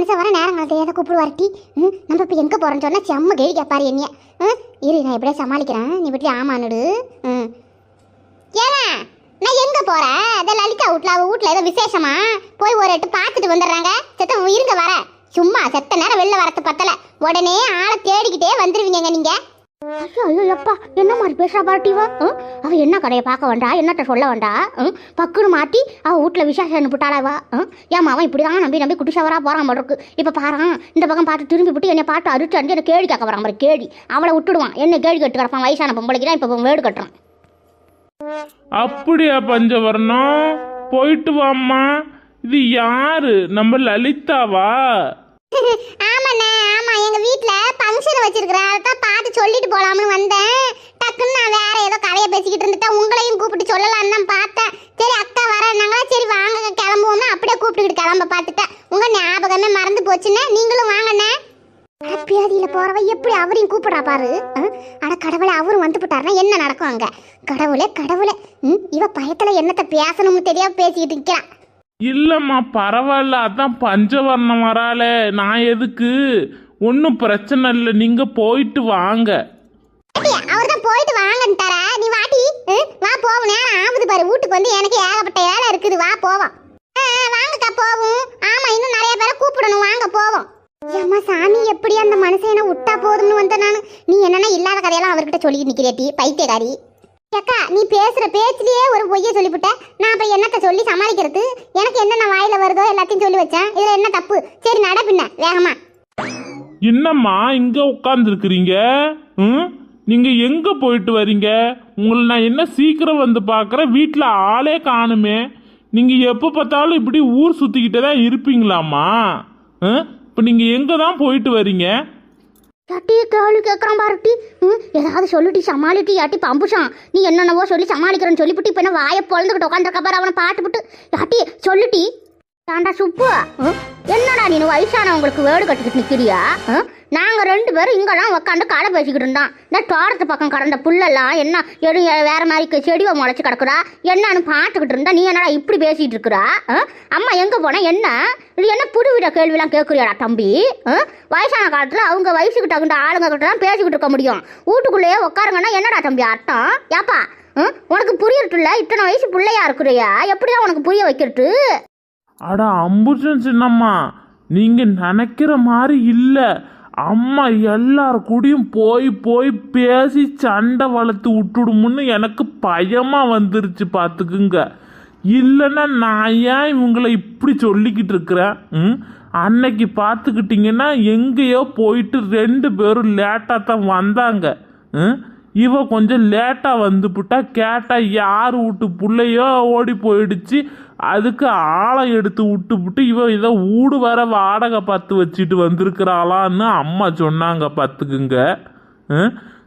மனுஷன் வர நேரம் காலத்தை ஏதோ டீ ம் நம்ம இப்போ எங்கே போகிறோன்னு சொன்னால் செம்ம கேள்வி கேட்பாரு என்னைய. ம் இரு நான் எப்படியா சமாளிக்கிறேன். நீ பற்றி ஆமானுடு ம் ஏங்க நான் எங்கே போகிறேன் அதை லலிதா வீட்டில் அவள் வீட்டில் ஏதோ விசேஷமா? போய் ஒரு எட்டு பார்த்துட்டு வந்துடுறாங்க. செத்த இருங்க வர சும்மா செத்த நேரம் வெளில வரத்து பத்தலை. உடனே ஆளை தேடிக்கிட்டே வந்துடுவீங்க நீங்கள் ஐயோ அப்பா என்ன மாதிரி பேசுறா பாட்டிவா அவ என்ன கடையை பார்க்க வேண்டா என்னட்ட சொல்ல வேண்டா பக்குன்னு மாட்டி அவ வீட்டில் விசேஷம் அனுப்பிட்டாளாவா ஏமா அவன் இப்படி தான் நம்பி நம்பி குட்டிசவரா போறான் இருக்கு. இப்போ பாறான் இந்த பக்கம் பார்த்து திரும்பி விட்டு என்னை பார்த்து அடிச்சு அடிச்சு என்ன கேள்வி கேட்க வரான் கேள்வி அவளை விட்டுடுவான். என்ன கேள்வி கட்டு கிடப்பான். வயசான பொம்பளைக்கு தான் இப்போ வேடு கட்டுறான். அப்படியா பஞ்சவர்ணம் போயிட்டு வாம்மா. இது யாரு? நம்ம லலிதாவா? ஆமாண்ணே ஆமா. எங்க வீட்ல ஃபங்க்ஷன் வச்சிருக்கிறேன் பார்த்து சொல்லிட்டு போலாம்னு வந்தேன். டக்குன்னு நான் வேற ஏதோ கதையை பேசிக்கிட்டு இருந்துட்டேன் உங்களையும் கூப்பிட்டு சொல்லலாம்னு தான் பார்த்தேன். சரி அக்கா வரேன்னாங்களா சரி வாங்க கிளம்புவோம்னா அப்படியே கூப்பிட்டுக்கிட்டு கிளம்ப பார்த்துட்டேன் உங்க ஞாபகமே மறந்து போச்சுன்னே நீங்களும் வாங்கண்ணே. பியாதியில போறவ எப்படி அவரையும் கூப்பிடுறா பாரு. அட கடவுளே அவரும் வந்து போட்டாருன்னா என்ன நடக்கும் அங்க? கடவுளே கடவுளே. ம், இவ பயத்துல என்னத்த பேசணும்னு தெரியாம பேசிக்கிட்டு நிக்கிறா. இல்லம்மா பரவாயில்ல. அதான் பஞ்சவர்ணம் வராளே. நான் எதுக்கு? ஒன்றும் பிரச்சனை இல்லை. நீங்க போயிட்டு வாங்க. அவர் தான் போயிட்டு வாங்கன்ட்டாரா நீ வாட்டி வா போவோம். நேரம் ஆகுது பாரு. வீட்டுக்கு வந்து எனக்கு ஏகப்பட்ட வேலை இருக்குது. வா போவோம். வாங்கக்கா போவோம். ஆமா இன்னும் நிறைய பேரை கூப்பிடணும். வாங்க போவோம். ஏமா சாமி எப்படி அந்த மனுஷனை விட்டா போதும்னு வந்த நான்? நீ என்னன்னா இல்லாத கதையெல்லாம் அவர்கிட்ட சொல்லி நிக்கிறியாட்டி பைத்தியக்காரி. அக்கா நீ பேசுற பேச்சிலேயே ஒரு பொய்ய சொல்லிவிட்ட. நான் அப்ப என்னத்த சொல்லி சமாளிக்கிறது? எனக்கு என்னென்ன வாயில வருதோ எல்லாத்தையும் சொல்லி வச்சேன். இதுல என்ன தப்பு? சரி நட பின்ன. வேகமா. என்னம்மா இங்கே உட்காந்துருக்குறீங்க ம்? நீங்கள் எங்கே போயிட்டு வரீங்க? உங்களை நான் என்ன சீக்கிரம் வந்து பார்க்குறேன்? வீட்டில் ஆளே காணுமே. நீங்கள் எப்போ பார்த்தாலும் இப்படி ஊர் சுற்றிக்கிட்டே தான் இருப்பீங்களாம்மா? இப்போ நீங்கள் எங்கே தான் போயிட்டு வரீங்க? யாட்டி கேள்வி கேட்குறான் பாருட்டி ம்? ஏதாவது சொல்லிட்டு சமாளிட்டு யாட்டி பம்புஷான். நீ என்னென்னவோ சொல்லி சமாளிக்கிறேன்னு சொல்லிவிட்டு இப்போ என்ன வாயை பொழந்துக்கிட்டு உட்காந்துருக்க பாரு அவனை பாட்டுவிட்டு யாட்டி சொல்லிட்டி தாண்டா சுப்பு. என்னடா நீ வயசானவங்களுக்கு வேடு கட்டிக்கிட்டு நிற்கிறியா நாங்கள் ரெண்டு பேரும் இங்கெல்லாம் உட்காந்து கதை பேசிக்கிட்டு இருந்தோம். இந்த தோட்டத்து பக்கம் கடந்த புல்லெல்லாம் என்ன எடு வேற மாதிரி செடிவை முளைச்சி கிடக்குறா என்னன்னு பார்த்துக்கிட்டு இருந்தா நீ என்னடா இப்படி பேசிட்டு இருக்கிறா? அம்மா எங்கே போனா? என்ன? இது என்ன புது விட கேள்விலாம் கேட்குறியாடா தம்பி? வயசான காலத்தில் அவங்க வயசுக்கு தகுந்த ஆளுங்க கிட்ட தான் பேசிக்கிட்டு இருக்க முடியும். வீட்டுக்குள்ளேயே உட்காருங்கன்னா என்னடா தம்பி அர்த்தம்? ஏப்பா? உனக்கு புரியறதுல இத்தனை வயசு பிள்ளையா இருக்கிறியா? எப்படிதான் உனக்கு புரிய வைக்கிறது? அட அம்புஜன் சின்னம்மா நீங்க நினைக்கிற மாதிரி இல்லை. அம்மா எல்லார் கூடயும் போய் போய் பேசி சண்டை வளர்த்து விட்டுடுமுன்னு எனக்கு பயமா வந்துருச்சு பார்த்துக்குங்க இல்லைன்னா நான் ஏன் இவங்களை இப்படி சொல்லிக்கிட்டு இருக்கிறேன்? ம்? அன்னைக்கு பார்த்துக்கிட்டிங்கன்னா எங்கேயோ போயிட்டு ரெண்டு பேரும் லேட்டாக தான் வந்தாங்க. ம்? இவ கொஞ்சம் லேட்டாக வந்துப்புட்டா கேட்டால் யார் வீட்டு பிள்ளையோ ஓடி போயிடுச்சு. அதுக்கு ஆளை எடுத்து விட்டுப்புட்டு இவ இதை ஊடு வர வாடகை பார்த்து வச்சுட்டு வந்திருக்கிறாளான்னு அம்மா சொன்னாங்க பார்த்துக்குங்க.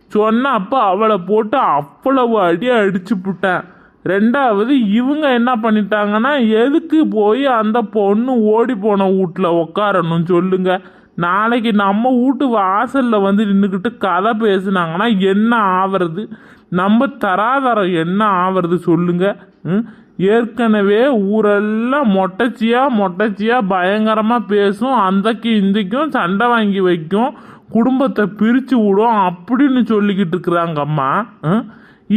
சொன்ன அப்போ அவளை போட்டு அவ்வளவு அடி அடிச்சு விட்டேன் ரெண்டாவது இவங்க என்ன பண்ணிட்டாங்கன்னா எதுக்கு போய் அந்த பொண்ணு ஓடி போன வீட்டில் உட்காரணும் சொல்லுங்க. நாளைக்கு நம்ம வீட்டு வாசல்ல வந்து நின்றுக்கிட்டு கதை பேசுனாங்கன்னா என்ன ஆவறது? நம்ம தராதரம் என்ன ஆவறது சொல்லுங்க. ம்? ஏற்கனவே ஊரெல்லாம் மொட்டச்சியா மொட்டச்சியா பயங்கரமாக பேசும். அந்தக்கு இந்திக்கும் சண்டை வாங்கி வைக்கும். குடும்பத்தை பிரித்து விடும் அப்படின்னு சொல்லிக்கிட்டு இருக்கிறாங்க அம்மா.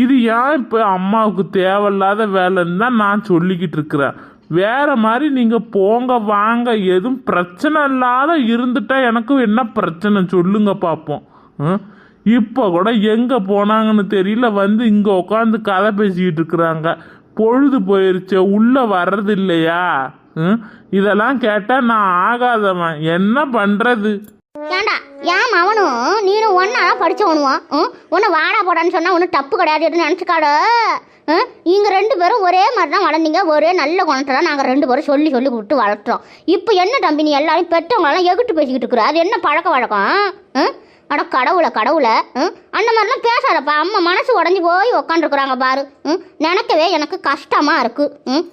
இது ஏன் இப்போ அம்மாவுக்கு தேவையில்லாத வேலைன்னு தான் நான் சொல்லிக்கிட்டு இருக்கிறேன். வேற மாதிரி நீங்கள் போங்க வாங்க. எதுவும் பிரச்சனை இல்லாத இருந்துட்டா எனக்கும் என்ன பிரச்சனை? சொல்லுங்க பார்ப்போம் ம்? இப்போ கூட எங்கே போனாங்கன்னு தெரியல வந்து இங்கே உட்காந்து கதை பேசிக்கிட்டு இருக்கிறாங்க. பொழுது போயிருச்சு உள்ள வர்றது இல்லையா ம்? இதெல்லாம் கேட்டா நான் ஆகாதவன். என்ன பண்றது? ஏண்டா ஏன் அவனும் நீனும் ஒன்னா படிச்சவனுவான் உன்னை வாடா போடான்னு சொன்னா ஒன்றும் தப்பு கிடையாதுன்னு நினச்சிக்காடு நீங்கள் ரெண்டு பேரும் ஒரே மாதிரி தான் வளர்ந்தீங்க. ஒரே நல்ல குணத்தை தான் நாங்கள் ரெண்டு பேரும் சொல்லி சொல்லி விட்டு வளர்த்துறோம் இப்போ என்ன தம்பி நீ எல்லாரும் பெற்றவங்களெல்லாம் எகிட்டு பேசிக்கிட்டு இருக்கிற? அது என்ன பழக்க வழக்கம்? ம்? அட கடவுளை கடவுளை ம்? அந்த மாதிரிலாம் பேசாதப்பா. அம்மா மனசு உடஞ்சி போய் உக்காந்துருக்குறாங்க பாரு. ம்? நினைக்கவே எனக்கு கஷ்டமாக இருக்குது ம்?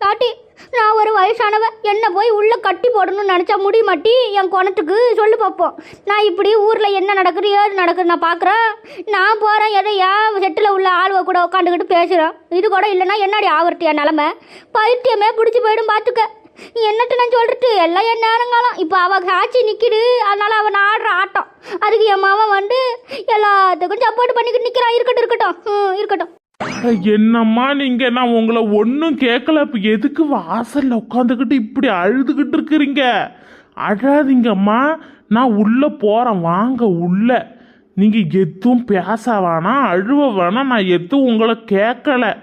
பாட்டி நான் ஒரு வயசானவ என்ன போய் உள்ளே கட்டி போடணும்னு நினச்சா முடியமாட்டி என் குணத்துக்கு சொல்லு பார்ப்போம் நான் இப்படி ஊரில் என்ன நடக்குது ஏது நடக்குது நான் பார்க்குறேன் நான் போகிறேன் எதை ஏன் செட்டில் உள்ள ஆளுவை கூட உட்காந்துக்கிட்டு பேசுகிறேன் இது கூட இல்லைன்னா என்னடி ஆவர்த்தியா நிலமை? பைத்தியமே பிடிச்சி போயிடும் பார்த்துக்க என்னட்டு நான் சொல்லிட்டு எல்லாம் என் நேரங்காலம். இப்போ அவ காட்சி நிற்கிடு அதனால அவன் ஆடுற ஆட்டம். அதுக்கு என் மாமன் வந்து எல்லாத்துக்கும் சப்போர்ட் பண்ணிக்கிட்டு நிற்கிறான் இருக்கட்டும் இருக்கட்டும். இருக்கட்டும். என்னம்மா நீங்க? நான் உங்களை ஒன்றும் கேட்கல இப்போ எதுக்கு வாசல்ல உட்காந்துக்கிட்டு இப்படி அழுதுகிட்டு இருக்கிறீங்க? அழாதீங்கம்மா. நான் உள்ள போறேன். வாங்க உள்ள. நீங்க எதுவும் பேச வேணாம் அழுவ வேணாம். நான் எதுவும் உங்களை கேட்கல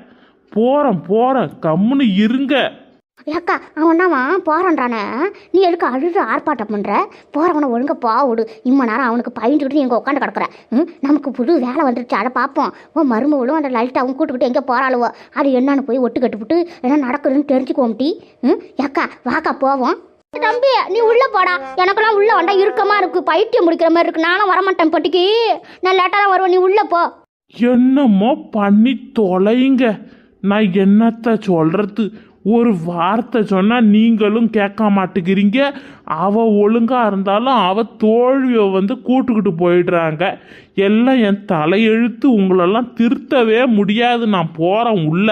போறேன் போறேன். கம்முன்னு இருங்க. ஏக்கா அவன் அவன் நீ எதுக்கு அழுது ஆர்ப்பாட்டம் பண்ணுற போகிறவனை ஒழுங்கா போ விடு. இம்ம நேரம் அவனுக்கு பயந்துக்கிட்டு எங்கே உட்காந்து கிடக்குற. ம், நமக்கு புது வேலை வந்துருச்சு அதை பார்ப்போம் ஓ மருமகளும் அந்த லலிதா கூட்டுக்கிட்டு எங்கே போகிறாளுவோ அது என்னன்னு போய் ஒட்டு கட்டுப்புட்டு என்ன நடக்குதுன்னு தெரிஞ்சுக்கோம்டி ம்? ஏக்கா வாக்கா போவோம். தம்பி நீ உள்ளே போடா. எனக்கெல்லாம் உள்ளே வந்தா இறுக்கமாக இருக்கு. பைத்தியம் முடிக்கிற மாதிரி இருக்குது நானும் வரமாட்டேன் பட்டிக்கு. நான் லேட்டாக தான் வருவேன். நீ உள்ளே போ. என்னமோ பண்ணி தொலைங்க. நான் என்னத்த சொல்கிறது ஒரு வார்த்தை சொன்னால் நீங்களும் கேட்க மாட்டேங்கிறீங்க. அவள் ஒழுங்காக இருந்தாலும் அவள் தோல்வியை வந்து கூட்டுக்கிட்டு போயிடுறாங்க. எல்லாம் என் தலையெழுத்து உங்களெல்லாம் திருத்தவே முடியாது. நான் போகிறேன் உள்ள.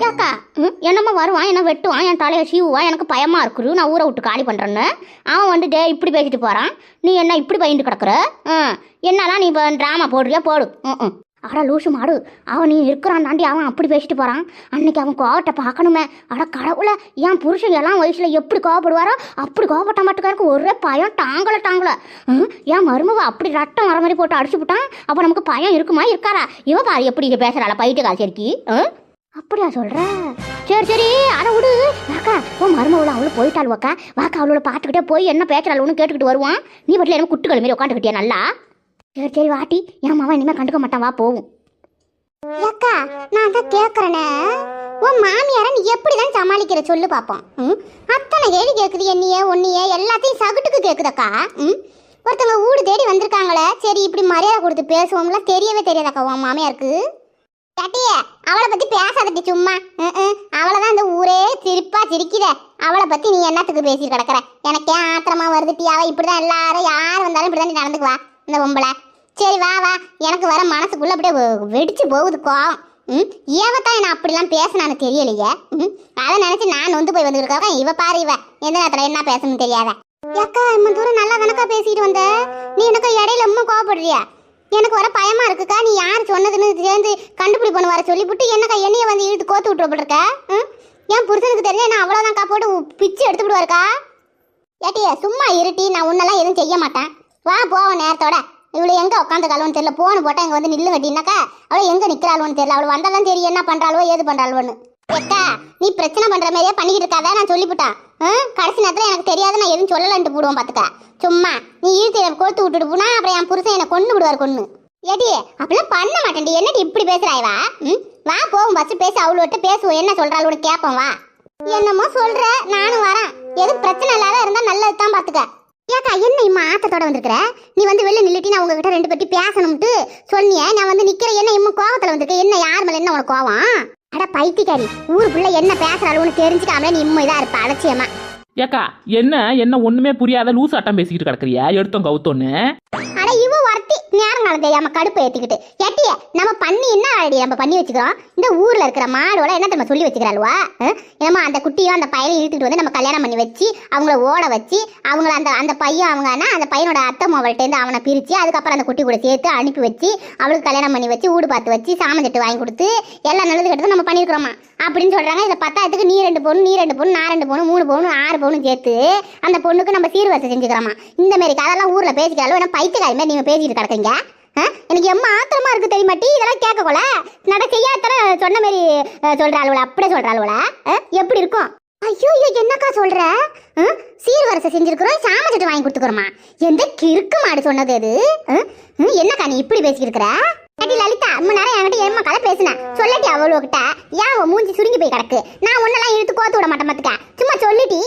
ஏக்கா ம், என்னம்மா வருவான் என்ன வெட்டுவான் என் தலையை சீவுவான் எனக்கு பயமாக இருக்குது நான் ஊரை விட்டு காலி பண்ணுறேன்னு அவன் வந்து டே இப்படி பேசிட்டு போகிறான் நீ என்ன இப்படி பயந்து கிடக்குற? ம் என்னெல்லாம் நீ இப்போ ட்ராமா போடுறியா போடு. ம் ம். அட லூசு மாடு அவன் நீ இருக்கிறான் தாண்டி அவன் அப்படி பேசிட்டு போகிறான் அன்னைக்கு அவன் கோவத்தை பார்க்கணுமே. அட கடவுளை என் புருஷன் எல்லாம் வயசில் எப்படி கோவப்படுவாரோ அப்படி கோவப்பட்ட மாட்டுக்காருக்கு ஒரே பயம் டாங்கலை டாங்கலை. ம் என் மருமவ அப்படி ரட்டம் வர மாதிரி போட்டு அடிச்சு விட்டான் அப்போ நமக்கு பயம் இருக்குமா இருக்காரா இவ பாரு எப்படி பேசுகிறாள பைட்டு காய்ச்சரிக்கி ஆ? அப்படியா சொல்கிற சரி சரி அதை விடு. வாக்கா உன் மருமவளை அவளும் போயிட்டாள் வாக்கா. வாக்கா அவளோட பார்த்துக்கிட்டே போய் என்ன பேசுறாள்னு கேட்டுக்கிட்டு வருவான். நீ வீட்டில் என்ன குட்டுக்கள் மாரி உட்காந்துக்கிட்டியா நல்லா? சரி சரி வாட்டி என் மாவன் இனிமேல் கண்டுக்க மாட்டான் வா போவும். அக்கா நான் தான் கேட்குறேனே உன் மாமியாரை நீ எப்படி தான் சமாளிக்கிற சொல்லு பார்ப்போம் ம்? அத்தனை கேள்வி கேட்குது என்னையே ஒன்னையே எல்லாத்தையும் சகுட்டுக்கு கேட்குதக்கா ம்? ஒருத்தவங்க வீடு தேடி வந்திருக்காங்களே சரி இப்படி மரியாதை கொடுத்து பேசுவோம்ல தெரியவே தெரியாதக்கா உன் மாமியாருக்கு? கட்டியே அவளை பற்றி பேசாதட்டி சும்மா. ம் அவளை தான் இந்த ஊரே சிரிப்பாக சிரிக்கிற அவளை பற்றி நீ என்னத்துக்கு பேசி கிடக்குற? எனக்கே ஆத்திரமா வருதுட்டி இப்படி தான் எல்லாரும் யார் வந்தாலும் இப்படிதான் நீ நடந்துக்குவா இந்த பொம்பளை. சரி வா வா. எனக்கு வர மனசுக்குள்ள அப்படியே வெடிச்சு போகுது கோவம். ம்? ஏவத்தான் என்ன அப்படிலாம் பேசினான்னு தெரியலையே. ம்? அதை நினச்சி நான் நொந்து போய் வந்துருக்கேன் இவ பாரு இவ. எந்த நேரத்தில் என்ன பேசணும்னு தெரியாத. அக்கா இம்ம தூரம் நல்லா தானக்கா பேசிட்டு வந்த. நீ எனக்கு இடையில ரொம்ப கோவப்படுறியா? எனக்கு வர பயமா இருக்குக்கா. நீ யார் சொன்னதுன்னு சேர்ந்து கண்டுபிடிப்பணும் வர சொல்லிவிட்டு என்னக்கா என்னைய வந்து இழுத்து கோத்து விட்டுருக்க ம்? என் புருஷனுக்கு தெரிஞ்ச நான் அவ்வளோதான்க்கா போட்டு பிச்சு எடுத்து விடுவாருக்கா ஏட்டியே சும்மா இருட்டி. நான் உன்னெல்லாம் எதுவும் செய்ய மாட்டேன். வா போவோம் நேரத்தோட. இவ்வளோ எங்கே உட்காந்துக்காளுன்னு தெரியல. போன் போட்டால் இங்கே வந்து நில்லு கட்டினாக்கா அவளோ எங்கே நிற்கிறாளுன்னு தெரியல. அவள் வந்தாதான் தெரியும் என்ன பண்ணுறாளோ ஏது பண்றாளோன்னு. எக்கா நீ பிரச்சனை பண்ணுற மாதிரியே பண்ணிக்கிட்டு இருக்காத நான் சொல்லிவிட்டேன் கடைசி நேரத்தில் எனக்கு தெரியாது நான் எதுவும் சொல்லலன்ட்டு போடுவோம் பார்த்துக்கா சும்மா நீ ஈர்த்து எனக்கு கொடுத்து விட்டுட்டு போனா அப்புறம் என் புருஷன் என்னை கொண்டு விடுவார் கொண்டு ஏடி அப்படிலாம் பண்ண மாட்டேன்டி. என்னடி இப்படி பேசுகிறாய்வா ம்? வா போவோம் ஃபஸ்ட்டு பேச அவளோட்ட பேசுவோம். என்ன சொல்கிறாள் கேட்போம் வா. என்னமோ சொல்கிற நானும் வரேன். எதுவும் பிரச்சனை இல்லாத இருந்தால் நல்லது தான் பார்த்துக்க ஏக்கா என்ன இம்மா ஆத்தத்தோட வந்திருக்கிற? நீ வந்து வெளில நில்லுட்டி நான் உங்ககிட்ட ரெண்டு பத்தி பேசணும்ட்டு சொன்னியே. நான் வந்து நிக்கிற என்ன இம்மா கோவத்துல வந்திருக்க? என்ன யார் மேல என்ன உனக்கு கோவம்? அட பைத்தியக்காரி ஊருக்குள்ள என்ன பேசுறாளுன்னு தெரிஞ்சுக்காம நீ இம்மா இதா இருப்ப அலட்சியமா. ஏக்கா என்ன என்ன ஒண்ணுமே புரியாத லூஸ் ஆட்டம் பேசிக்கிட்டு கிடக்குறியா? எடுத்தோம் கவுத்தோன்னு. அட இவ ஒருத்தி நேரம் காலம் தெரியாம கடுப்பு ஏத்திக்கிட்டு. ஏட்டிய நம்ம பண்ணி என்ன ஆல்ரெடி நம்ம பண்ணி வச்சுக்கிறோம்? இந்த ஊர்ல இருக்கிற மாடோட என்ன நம்ம சொல்லி வச்சுக்கிறாளுவா? ஏமா அந்த குட்டியும் அந்த பையனையும் இழுத்துட்டு வந்து நம்ம கல்யாணம் பண்ணி வச்சு அவங்கள ஓட வச்சு அவங்கள அந்த அந்த பையன் அவங்கன்னா அந்த பையனோட அத்தை அவள்கிட்ட இருந்து அவனை பிரிச்சு அதுக்கப்புறம் அந்த குட்டி கூட சேர்த்து அனுப்பி வச்சு அவளுக்கு கல்யாணம் பண்ணி வச்சு ஊடு பார்த்து வச்சு சாமஞ்சட்டு வாங்கி கொடுத்து எல்லா நல்லது கெட்டதும் நம்ம பண்ணியிருக்கிறோமா? அப்படின்னு சொல்றாங்க. இதை பத்தாயிரத்துக்கு நீ ரெண்டு பொண்ணு நீ ரெண்டு பொண்ணு நான் ரெண்டு பொண்ணு மூணு பொண்ணு ஆறு பொண்ணு சேர்த்து அந்த பொண்ணுக்கு நம்ம சீர்வரிசை செஞ்சுக்கிறோமா? இந்த மாதிரி கதெல்லாம் ஊர்ல பேசிக்கிறாலும் என்ன பைத்தியக்காரி மாதிரி நீங்க பேசிட்டு கிடக்குங்க எனக்கு எம்ம ஆத்திரமா இருக்கு தெரியுமா? டீ இதெல்லாம் கேட்க கொல நட செய்யாத்தர சொன்ன மாதிரி அஹ், சொல்றாளுவல அப்படியே சொல்றாளுவல எப்படி இருக்கும்? ஐயோ ஐயோ என்னக்கா சொல்ற? ஆ? சீர்வரிசை செஞ்சிருக்கிறோம் சட்டு வாங்கி கொடுத்துக்கிறோமா? எந்த கிறுக்கு மாடு சொன்னது அது? என்னக்கா நீ இப்படி பேசியிருக்கிற அடி லலிதா அம்மா நேரம் என்கிட்ட ஏமா கதை பேசினேன் சொல்லட்டி அவளுக்கிட்ட ஏன் மூஞ்சி சுருங்கி போய் கிடக்கு. நான் ஒன்னெல்லாம் இழுத்து கோத்து விட மாட்டேன் பாத்துக்க. சும்மா சொல்லிட்டி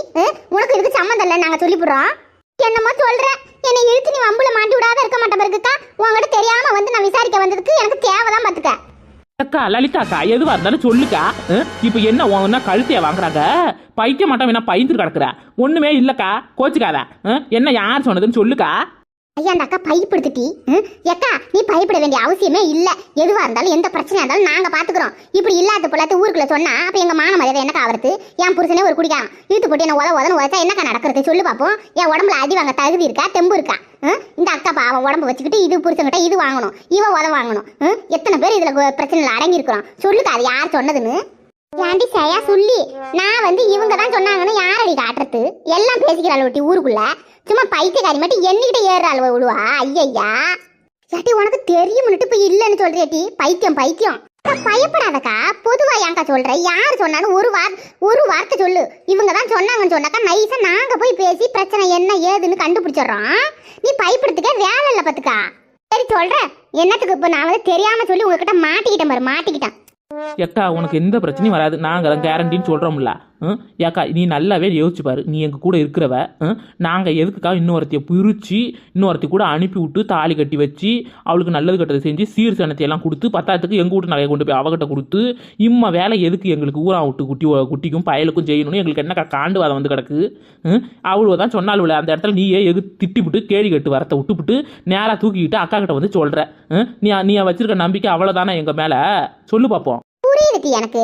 உனக்கு இதுக்கு சம்மந்தம் இல்லை நாங்க சொல்லிவிடுறோம் என்னமோ சொல்றேன் என்னை இழுத்து நீ வம்புல மாட்டி விடாத இருக்க மாட்டேன் பிறகுக்கா உங்ககிட்ட தெரியாம வந்து நான் விசாரிக்க வந்ததுக்கு எனக்கு தேவைதான் பாத்துக்க அக்கா லலிதாக்கா எதுவா இருந்தாலும் சொல்லுக்கா. அஹ், இப்ப என்ன உன் கழுத்தைய வாங்குறாங்க? பைக்க மாட்டோம் என்ன பயந்துட்டு கிடக்குற. ஒண்ணுமே இல்லக்கா கோச்சுக்காத. என்ன யார் சொன்னதுன்னு சொல்லுக்கா. ஐயா அந்த அக்கா பயப்படுத்துட்டி ம்? நீ பயப்பட வேண்டிய அவசியமே இல்லை. எதுவாக இருந்தாலும் எந்த பிரச்சனையாக இருந்தாலும் நாங்கள் பார்த்துக்குறோம் இப்படி இல்லாத பிள்ளாத்து ஊருக்குள்ள சொன்னா அப்போ எங்கள் மான மரியாதை எனக்கு ஆவறது? என் புருஷனே ஒரு குடிக்கான் இழுத்து போட்டு என்ன உத உதன்னு உதச்சா என்னக்கா நடக்கிறது? சொல்லு பார்ப்போம் என் உடம்புல அடி வாங்க தகுதி இருக்கா? தெம்பு இருக்கா? ம்? இந்த அக்கா பாவம் உடம்பு வச்சுக்கிட்டு இது புருஷன்கிட்ட இது வாங்கணும். இவ உத வாங்கணும். எத்தனை பேர் இதில் பிரச்சனையில் அடங்கியிருக்கிறோம்? சொல்லுக்கா அது யார் சொன்னதுன்னு? ஏண்டி சையா சொல்லி. நான் வந்து இவங்க தான் சொன்னாங்கன்னு யாரடி காட்டுறது? எல்லாம் பேசிக்கிறாள் ஒட்டி ஊருக்குள்ள. சும்மா பைத்தியக்காரி மட்டும் என்கிட்ட ஏறுறாள் விழுவா ஐயையா. ஏட்டி உனக்கு தெரியும்னுட்டு இப்ப இல்லைன்னு சொல்றியாட்டி பைத்தியம் பைத்தியம். பயப்படாதக்கா. பொதுவா ஏன்க்கா சொல்ற? யார் சொன்னாலும் ஒரு வார் ஒரு வார்த்தை சொல்லு. இவங்க தான் சொன்னாங்கன்னு சொன்னாக்கா நைஸா நாங்க போய் பேசி பிரச்சனை என்ன ஏதுன்னு கண்டுபிடிச்சிடுறோம். நீ பயப்படுத்துக்க வேலை இல்லை பாத்துக்கா சரி சொல்ற. என்னத்துக்கு இப்ப நான் வந்து தெரியாம சொல்லி உங்ககிட்ட மாட்டிக்கிட்டேன் பாரு மாட்டிக்கிட்டேன். எக்கா உனக்கு எந்த பிரச்சனையும் வராது. நாங்கள் கேரண்டின்னு சொல்றோம்ல. ஏக்கா நீ நல்லாவே யோசிச்சு பாரு. நீ எங்கள் கூட இருக்கிறவ நாங்கள் எதுக்குக்கா இன்னொருத்தைய பிரித்து இன்னொருத்தி கூட அனுப்பி விட்டு தாலி கட்டி வச்சு அவளுக்கு நல்லது கட்டதை செஞ்சு சீர் சனத்தையெல்லாம் கொடுத்து பத்தாயிரத்துக்கு எங்கள் வீட்டு நகையை கொண்டு போய் அவகிட்ட கொடுத்து இம்மா வேலை எதுக்கு எங்களுக்கு ஊரா விட்டு குட்டி குட்டிக்கும் பயலுக்கும் செய்யணும்னு எங்களுக்கு என்னக்கா காண்டுவாதம் வந்து கிடக்கு? அவ்வளோ தான் சொன்னாலும் அந்த இடத்துல நீயே எது திட்டிவிட்டு கேடி கட்டு வரத்தை விட்டுவிட்டு நேராக தூக்கிக்கிட்டு அக்கா கிட்ட வந்து சொல்கிற நீ நீ வச்சிருக்க நம்பிக்கை அவ்வளோதானே எங்கள் மேலே? சொல்லு பார்ப்போம் புரியுது எனக்கு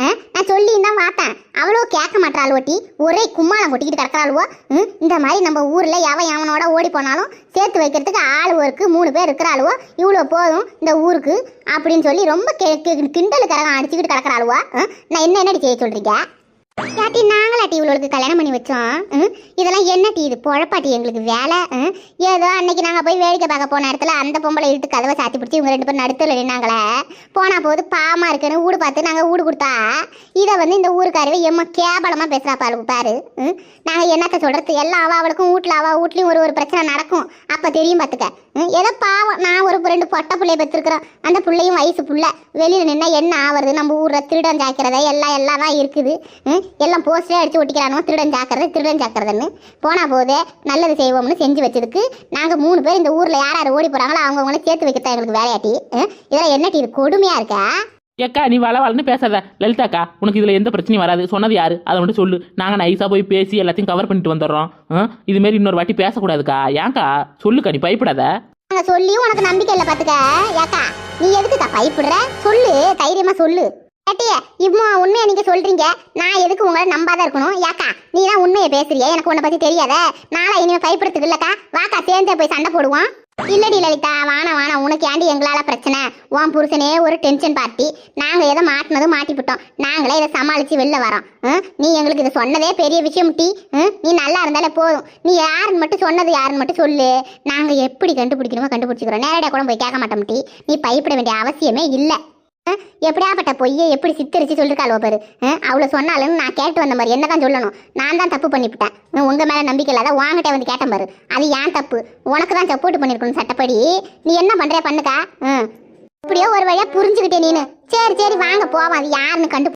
ஆ? நான் சொல்லி தான் பார்த்தேன் அவ்வளோ கேட்க மாட்டாள் ஒட்டி ஒரே கும்மாளம் கொட்டிக்கிட்டு கிடக்கிறாளுவோ. ம், இந்த மாதிரி நம்ம ஊரில் எவன் எவனோட ஓடி போனாலும் சேர்த்து வைக்கிறதுக்கு ஆள் ஒருக்கு மூணு பேர் இருக்கிறாளுவோ. இவ்வளோ போதும் இந்த ஊருக்கு அப்படின்னு சொல்லி ரொம்ப கிண்டலுக்காரன் அடிச்சுக்கிட்டு கிடக்கிறாளுவோ. ஆ? நான் என்ன என்னடி செய்ய சொல்கிறீங்க யாட்டி நாங்களாட்டி இவளுக்கு கல்யாணம் பண்ணி வச்சோம். ம்? இதெல்லாம் டீ இது? பொழப்பாட்டி எங்களுக்கு வேலை. ஏதோ அன்னைக்கு நாங்கள் போய் வேடிக்கை பார்க்க போன இடத்துல அந்த பொம்பளை இழுத்து கதவை சாத்தி பிடிச்சி இவங்க ரெண்டு பேரும் நடுத்தல நின்னாங்களே. போனா போது பாமா இருக்குன்னு வீடு பார்த்து நாங்கள் வீடு கொடுத்தா இதை வந்து இந்த ஊருக்காரவே எம்ம கேவலமாக பேசுகிறா பாரு பாரு. ம்? நாங்கள் என்னத்த சொல்கிறது எல்லா அவ அவளுக்கும் வீட்டில் அவள் வீட்லேயும் ஒரு ஒரு பிரச்சனை நடக்கும். அப்போ தெரியும் பார்த்துக்க ஏதோ பாவம். நான் ஒரு ரெண்டு பொட்டை பிள்ளைய பெற்றிருக்கிறோம். அந்த பிள்ளையும் வயசு புள்ள. வெளியில் நின்னா என்ன ஆவறது? நம்ம ஊரில் திருடன் ஜாக்கிறத எல்லாம் எல்லாம் தான் இருக்குது. எல்லாம் போஸ்டே அடித்து ஒட்டிக்கிறானோ திருடன் ஜாக்கிறது திருடன் ஜாக்கிறதுன்னு போனால் போதே நல்லது செய்வோம்னு செஞ்சு வச்சதுக்கு நாங்கள் மூணு பேர் இந்த ஊரில் யார் யார் ஓடி போகிறாங்களோ அவங்கவுங்கள சேர்த்து வைக்கத்தான் எங்களுக்கு வேலையாட்டி. இதெல்லாம் என்னட்டி இது கொடுமையாக இருக்கா? ஏக்கா நீ வள வளன்னு பேசாத. லலிதாக்கா உனக்கு இதில் எந்த பிரச்சனையும் வராது. சொன்னது யாரு? அதை மட்டும் சொல்லு. நாங்கள் நைஸாக போய் பேசி எல்லாத்தையும் கவர் பண்ணிட்டு வந்துடுறோம். இதுமாரி இன்னொரு வாட்டி பேசக்கூடாதுக்கா. ஏன்க்கா? சொல்லுக்கா நீ பயப்படாத. நாங்கள் சொல்லியும் உனக்கு நம்பிக்கை இல்லை பார்த்துக்க ஏக்கா நீ எதுக்குக்கா பயப்படுற? சொல்லு தைரியமாக சொல்லு. ஏட்டியே இம்மா உண்மையை நீங்கள் சொல்கிறீங்க நான் எதுக்கு உங்களை நம்பாத இருக்கணும்? ஏக்கா நீ தான் உண்மையை பேசுறியே. எனக்கு உன்னை பற்றி தெரியாத. நாளை இனிமேல் பயப்படுறதுக்கு இல்லைக்கா. வாக்கா சேர்ந்தே போய் சண்டை போடுவோம். இல்லடி லலிதா வானா வானா உனக்கு ஏண்டி எங்களால பிரச்சனை? உன் புருஷனே ஒரு டென்ஷன் பார்ட்டி நாங்க எதை மாட்டினதும் மாட்டிவிட்டோம் நாங்களே இதை சமாளிச்சு வெளில வரோம். ம்? நீ எங்களுக்கு இதை சொன்னதே பெரிய விஷயம் டி. ம்? நீ நல்லா இருந்தாலே போதும். நீ யாருன்னு மட்டும் சொன்னது யாருன்னு மட்டும் சொல்லு. நாங்க எப்படி கண்டுபிடிக்கணுமோ கண்டுபிடிச்சிக்கிறோம். நேரடியாக கூட போய் கேட்க மாட்டோம் டி. நீ பயப்பட வேண்டிய அவசியமே இல்லை. எப்படியாப்பட்ட பொய்யை எப்படி சித்தரிச்சு சொல்லிருக்காளோ பாரு. அவ்வளோ சொன்னாலும் நான் கேட்டு வந்த மாதிரி என்ன தான் சொல்லணும். நான் தான் தப்பு பண்ணிவிட்டேன். உங்கள் மேலே நம்பிக்கை இல்லாத வாங்கிட்டே வந்து கேட்டேன் பாரு. அது ஏன் தப்பு? உனக்கு தான் சப்போர்ட் பண்ணிருக்கணும் சட்டப்படி. நீ என்ன பண்ற பண்ணுக்கா? ம் இப்படியோ ஒரு வழியா புரிஞ்சுக்கிட்டே நீனு. சரி சரி வாங்க போவோம். அது யாருன்னு கண்டு